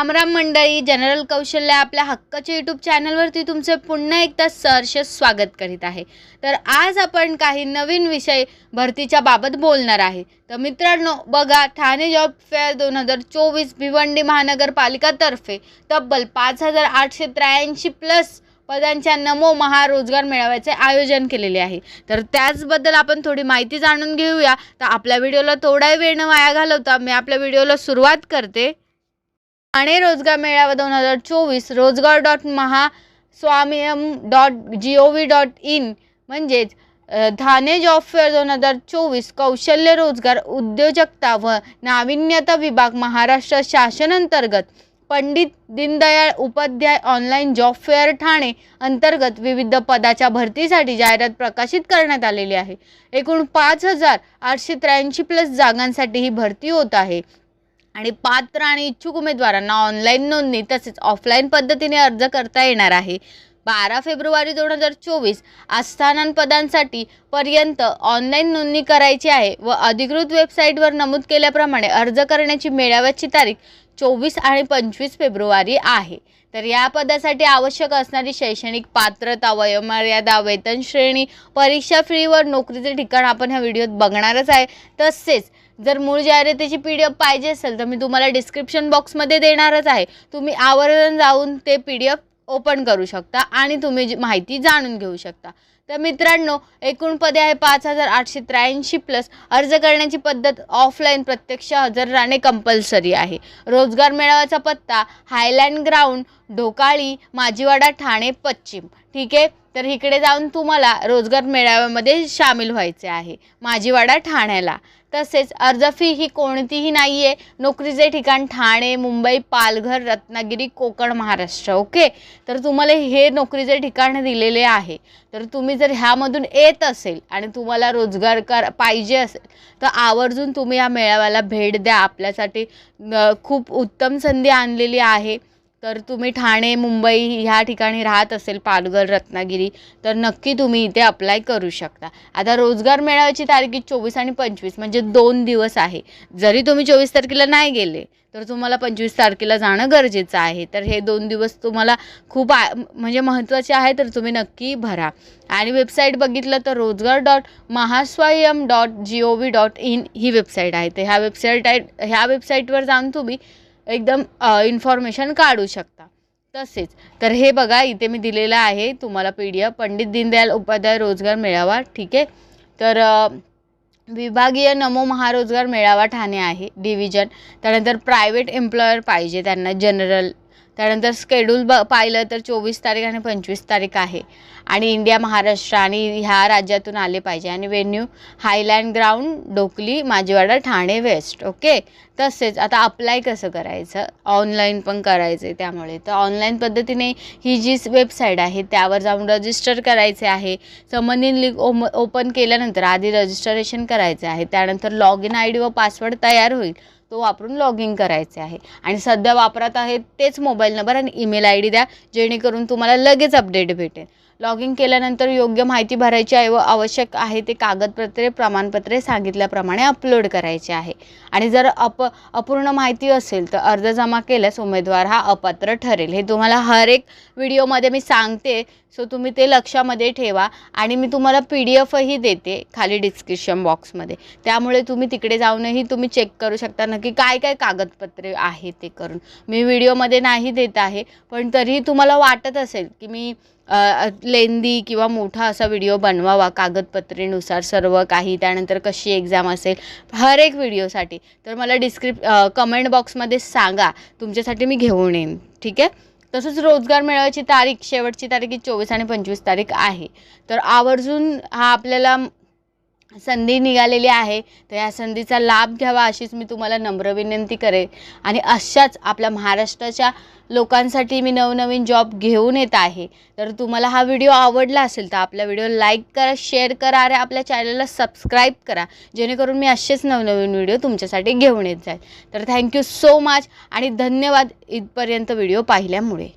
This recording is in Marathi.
राम राम मंडळी जनरल कौशल्य आपल्या हक्काच्या यूट्यूब चॅनलवरती तुमचे पुन्हा एकदा सहर्ष स्वागत करीत आहे. तर आज आपण काही नवीन विषय भरतीच्या बाबत बोलणार आहे. तर मित्रांनो बघा ठाणे जॉब फेअर दोन हजार चोवीस भिवंडी महानगरपालिकातर्फे तब्बल पाच हजार आठशे त्र्याऐंशी प्लस पदांच्या नमो महारोजगार मेळाव्याचे आयोजन केलेले आहे. तर त्याचबद्दल आपण थोडी माहिती जाणून घेऊया. तर आपल्या व्हिडिओला थोडाही वेळ न वाया घालवता मी आपल्या व्हिडिओला सुरुवात करते. ठाणे रोजगार मेळावा दोन हजार चोवीस Rojgar dot Mahaswayam dot G O V dot in म्हणजेच ठाणे जॉब फेअर दोन हजार चोवीस कौशल्य रोजगार उद्योजकता व नाविन्यता विभाग महाराष्ट्र शासन अंतर्गत Pandit Deendayal Upadhyay online job fair Thane अंतर्गत विविध पदाच्या भरतीसाठी जाहिरात प्रकाशित करण्यात आलेली आहे. एकूण पाच हजार आठशे त्र्याऐंशी प्लस जागांसाठी ही भरती होत आहे. आणि पात्र आणि इच्छुक उमेदवारांना ऑनलाईन नोंदणी तसेच ऑफलाईन पद्धतीने अर्ज करता येणार आहे. बारा फेब्रुवारी दोन हजार चोवीस आस्थानांपदांसाठी पर्यंत ऑनलाईन नोंदणी करायची आहे व अधिकृत वेबसाईटवर नमूद केल्याप्रमाणे अर्ज करण्याची मेळाव्याची तारीख चोवीस आणि पंचवीस फेब्रुवारी आहे. तर या पदासाठी आवश्यक असणारी शैक्षणिक पात्रता वयोमर्यादा वेतन श्रेणी परीक्षा फीवर नोकरीचे ठिकाण आपण ह्या व्हिडिओत बघणारच आहे. तसेच जर मूळ जाहिरातीची पी डी एफ पाहिजे असेल तर मी तुम्हाला डिस्क्रिप्शन बॉक्समध्ये देणारच आहे. तुम्ही आवर्जून जाऊन ते पी डी एफ ओपन करू शकता आणि तुम्ही जी माहिती जाणून घेऊ शकता. तर मित्रांनो एकूण पदे आहे पाच हजार आठशे त्र्याऐंशी प्लस अर्ज करण्याची पद्धत ऑफलाईन प्रत्यक्ष हजर राहणे कंपल्सरी आहे. रोजगार मेळाव्याचा पत्ता हायलँड ग्राउंड ढोकाळी माजीवाडा ठाणे पश्चिम. ठीक आहे? तर इकडे जाऊन तुम्हाला रोजगार मेळाव्यामध्ये सामील व्हायचे आहे. माजीवाडा ठाण्याला. तसेच अर्ज फी ही कोणतीही नाही आहे नोकरीचे ठिकाण ठाणे मुंबई पालघर रत्नागिरी कोकण महाराष्ट्र. ओके? तर तुम्हाला हे नोकरीचे ठिकाण दिलेले आहे. तर तुम्ही जर ह्यामधून येत असेल आणि तुम्हाला रोजगार कर पाहिजे असेल तर आवर्जून तुम्ही या मेळाव्याला भेट द्या. आपल्यासाठी खूप उत्तम संधी आणलेली आहे. तर तुम्ही ठाणे मुंबई ह्या ठिकाणी राहत असेल पालघर रत्नागिरी तर नक्की तुम्ही इथे अप्लाय करू शकता. आता रोजगार मेळाव्याची तारीख चोवीस आणि पंचवीस म्हणजे दोन दिवस आहे. जरी तुम्ही चोवीस तारखेला नाही गेले तर तुम्हाला पंचवीस तारखेला जाणं गरजेचं आहे. तर हे दोन दिवस तुम्हाला खूप आ म्हणजे महत्त्वाचे आहे तर तुम्ही नक्की भरा. आणि वेबसाईट बघितलं तर Rojgar dot Mahaswayam dot G O V dot in he website आहे. तर ह्या वेबसाईट आहे ह्या वेबसाईटवर जाऊन तुम्ही एकदम इन्फॉर्मेशन काढू शकता. तसेच तर हे बघा इथे मी दिलेलं आहे तुम्हाला P D F Pandit Deendayal Upadhyay रोजगार मेळावा ठीक आहे? तर विभागीय नमो महारोजगार मेळावा ठाणे आहे डिव्हिजन त्यानंतर प्रायव्हेट एम्प्लॉयर पाहिजे त्यांना जनरल त्यानंतर स्केड्यूल ब पाहिलं तर चोवीस तारीख आणि पंचवीस तारीख आहे. आणि इंडिया महाराष्ट्र आणि ह्या राज्यातून आले पाहिजे. आणि venue Highland ground Dhokali Majiwada Thane west okay तसेच आता अप्लाय कसं करायचं? ऑनलाईन पण करायचं आहे त्यामुळे. तर ऑनलाईन पद्धतीने ही जी वेबसाईट आहे त्यावर जाऊन रजिस्टर करायचे आहे. संबंधित लिंक ओम ओपन केल्यानंतर आधी रजिस्ट्रेशन करायचे आहे. त्यानंतर लॉग इन आय डी व पासवर्ड तयार होईल. तो वापरून लॉग इन करायचे आहे. आणि सध्या वापरात आहे तेच मोबाईल नंबर आणि ईमेल आय डी द्या जेणेकरून तुम्हाला लगेच अपडेट भेटेल. लॉग इन केल्यानंतर योग्य माहिती भरायची आहे व आवश्यक आहे ते कागदपत्रे प्रमाणपत्रे सांगितल्याप्रमाणे अपलोड करायचे आहे. आणि जर अप अपूर्ण माहिती असेल तर अर्ज जमा केल्यास उमेदवार हा अपात्र ठरेल. हे तुम्हाला हर एक व्हिडिओमध्ये मी सांगते सो तुम्ही ते लक्षामध्ये ठेवा आणि मी तुम्हाला पी डी एफही देते खाली डिस्क्रिप्शन बॉक्समध्ये त्यामुळे तुम्ही तिकडे जाऊनही तुम्ही चेक करू शकता नक्की काय काय कागदपत्रे आहे ते करून. मी व्हिडिओमध्ये नाही देत आहे पण तरीही तुम्हाला वाटत असेल की मी लेंदी किंवा मोठा असा व्हिडिओ बनवावा कागदपत्रेनुसार सर्व काही. त्यानंतर कशी एक्झाम असेल हर एक व्हिडिओसाठी. तर मला डिस्क्रिप कमेंट बॉक्समध्ये सांगा. तुमच्यासाठी मी घेऊन येईन. ठीक आहे? तसंच रोजगार मेळाव्याची तारीख शेवटची तारीख ही चोवीस आणि पंचवीस तारीख आहे. तर आवर्जून हा आपल्याला संधी निघालेली आहे तर या संधीचा लाभ घ्यावा अशीच मी तुम्हाला नम्र विनंती करेन आणि अशाच आपल्या महाराष्ट्राच्या लोकांसाठी मी नवनवीन जॉब घेऊन येत आहे. तर तुम्हाला हा व्हिडिओ आवडला असेल तर आपला व्हिडिओ लाईक करा शेअर करा आणि आपल्या चॅनलला सबस्क्राईब करा. जेणेकरून मी असेच नवनवीन व्हिडिओ तुमच्यासाठी घेऊन येत जाईल. तर थँक्यू सो मच आणि धन्यवाद इथपर्यंत व्हिडिओ पाहिल्यामुळे.